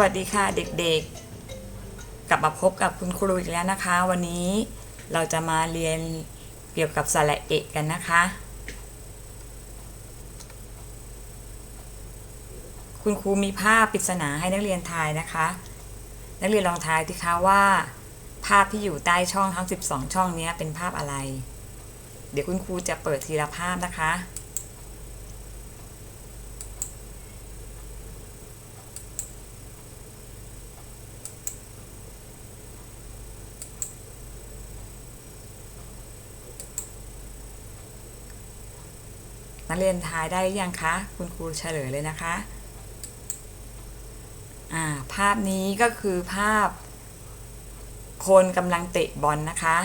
วัสดีค่ะเด็กๆ กลับมาพบกับคุณครูอีกแล้วนะคะ วันนี้เราจะมาเรียนเกี่ยวกับสระเอกกันนะคะ คุณครูมีภาพปริศนาให้นักเรียนทายนะคะ นักเรียนลองทายสิคะว่า ภาพที่อยู่ใต้ช่องทั้ง 12 ช่องนี้เป็นภาพอะไร เดี๋ยวคุณครูจะเปิดทีละภาพนะคะ นักเรียนทายได้หรือยังคะ คุณครูเฉลยเลยนะคะอ่าภาพนี้ก็คือภาพ คนกำลังเตะบอลนะคะ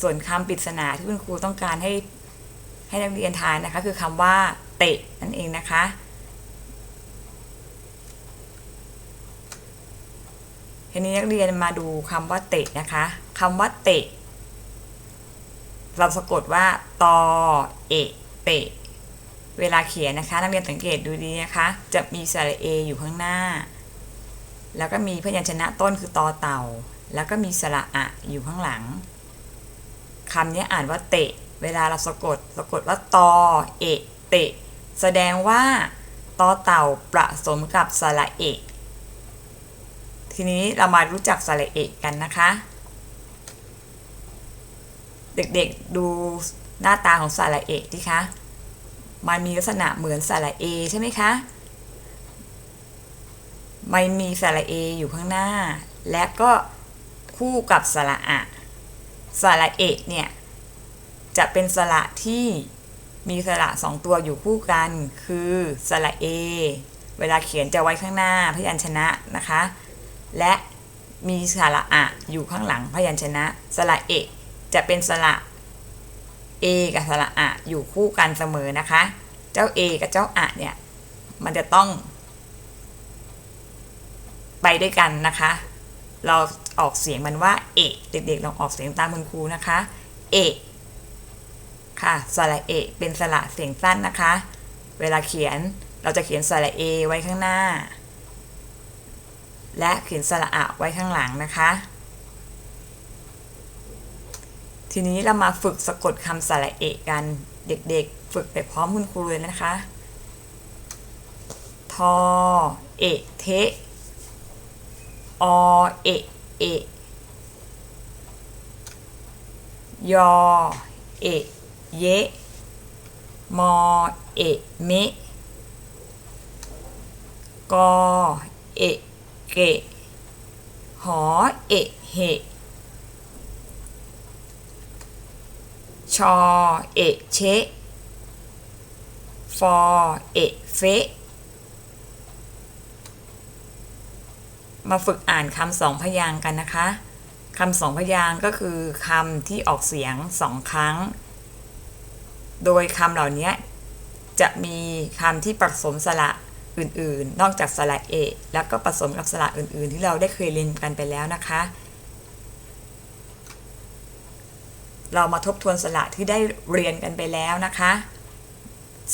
ส่วนคำปริศนาที่คุณครูต้องการให้ให้นักเรียนทายนะคะ คือคำว่าเตะนั่นเองนะคะ ทีนี้นักเรียนมาดูคำว่าเตะนะคะคำว่าเตะเราสะกดว่าตอเอะเตะ เวลาเขียนนะคะนักเรียนสังเกตดูดีนะคะ จะมีสระเออยู่ข้างหน้า แล้วก็มีพยัญชนะต้นคือตอเต่า แล้วก็มีสระอะอยู่ข้างหลังคำนี้อ่านว่าเตะ เวลาเราสะกดสะกดว่าตอเอะเตะ แสดงว่าตอเต่าประสมกับสระเอกทีนี้เรามารู้จักสระเอกกันนะคะ เด็กๆดูหน้าตาของสระเอกดิคะ มันมีลักษณะเหมือนสระเอใช่ไหมคะ มันมีสระเออยู่ข้างหน้า และก็คู่กับสระอะสระเอกเนี่ย จะเป็นสระที่มีสระสองตัวอยู่คู่กัน คือสระเอเวลาเขียนจะไว้ข้างหน้าพยัญชนะนะคะ และมีสระอะอยู่ข้างหลังพยัญชนะ สระเอกจะเป็นสระ A กับสระอะอยู่คู่กันเสมอนะคะ เจ้า A กับเจ้าอะเนี่ย มันจะต้อง ไปด้วยกันนะคะ เราออกเสียงมันว่า เอกเด็กๆลองออกเสียงตามคุณครูนะคะ เอกค่ะสระเอกเป็นสระเสียงสั้นนะคะ เวลาเขียนเราจะเขียนสระเอไว้ข้างหน้า และเขียนสระอะไว้ข้างหลังนะคะ ทีนี้เรามาฝึกสะกดคำสระเอกกันเด็กๆ ฝึกไปพร้อมคุณครูเลยนะคะ ทอ เอะเทะอเอะเอะยอ เอะเยะมอ เอะเมะกอ เอะเกะหอ เอะเหะ ชอ เอะเชะฟอ เอะเฟะมาฝึกอ่านคำสองพยางกันนะคะคำสองพยางก็คือคำที่ออกเสียงสองครั้ง โดยคำเหล่านี้จะมีคำที่ผสมสระอื่นๆ นอกจากสระเอแล้วก็ผสมกับสระอื่นๆ ที่เราได้เคยเรียนกันไปแล้วนะคะ เรามาทบทวนสระที่ได้เรียนกันไปแล้วนะคะ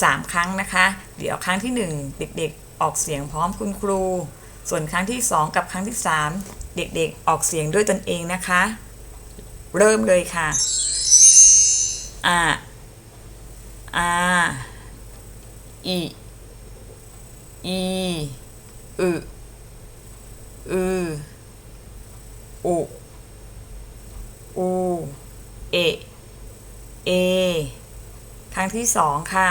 สามครั้งนะคะ เดี๋ยวครั้งที่หนึ่งเด็กๆ ออกเสียงพร้อมคุณครู ส่วนครั้งที่สองกับครั้งที่สามเด็กๆ ออกเสียงด้วยตนเองนะคะ เริ่มเลยค่ะอาอาอีอีอึอืออุอู เอ เอ ครั้งที่สองค่ะ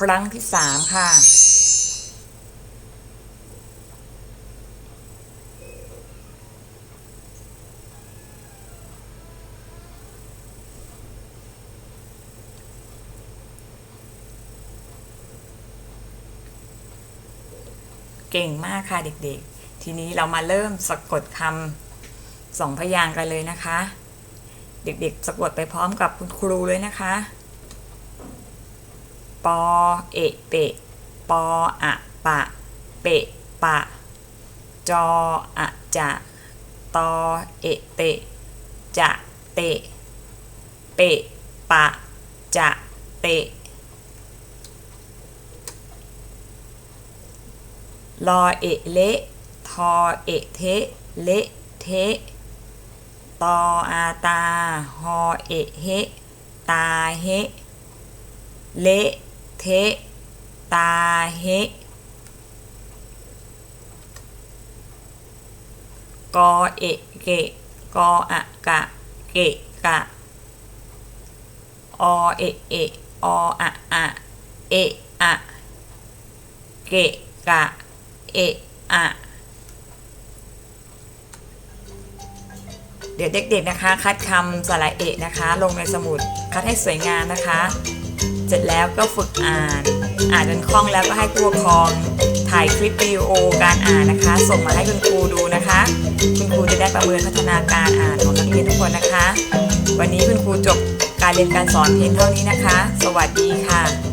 ครั้งที่สามค่ะ เก่งมากค่ะเด็กๆ ทีนี้เรามาเริ่มสะกดคำสองพยางค์กันเลยนะคะ เด็กๆ สะกดไปพร้อมกับคุณครูเลยนะคะ ปอเอะเปะปออะปะ เปะปะ จออะจะตอเอะเตะ จะเตะ เปะปะ จะเตะ รอเอะเละทอเอะเทะเละเทะตออาตาฮอเอะเฮะตาเฮะเละเทะตาเฮะกอเอะเกะกออะกะเกะกะอเอะเอะออะอะเอะอะเกะกะ เอะอะเดี๋ยวเด็กๆนะคะ คัดคำสระเอะนะคะ ลงในสมุดคัดให้สวยงามนะคะ เสร็จแล้วก็ฝึกอ่าน อ่านจนคล่องแล้วก็ให้ผู้ปกครองถ่ายคลิปวิดีโอการอ่านนะคะ ส่งมาให้คุณครูดูนะคะ คุณครูจะได้ประเมินพัฒนาการอ่านของนักเรียนทุกคนนะคะ วันนี้คุณครูจบการเรียนการสอนเพียงเท่านี้นะคะ สวัสดีค่ะ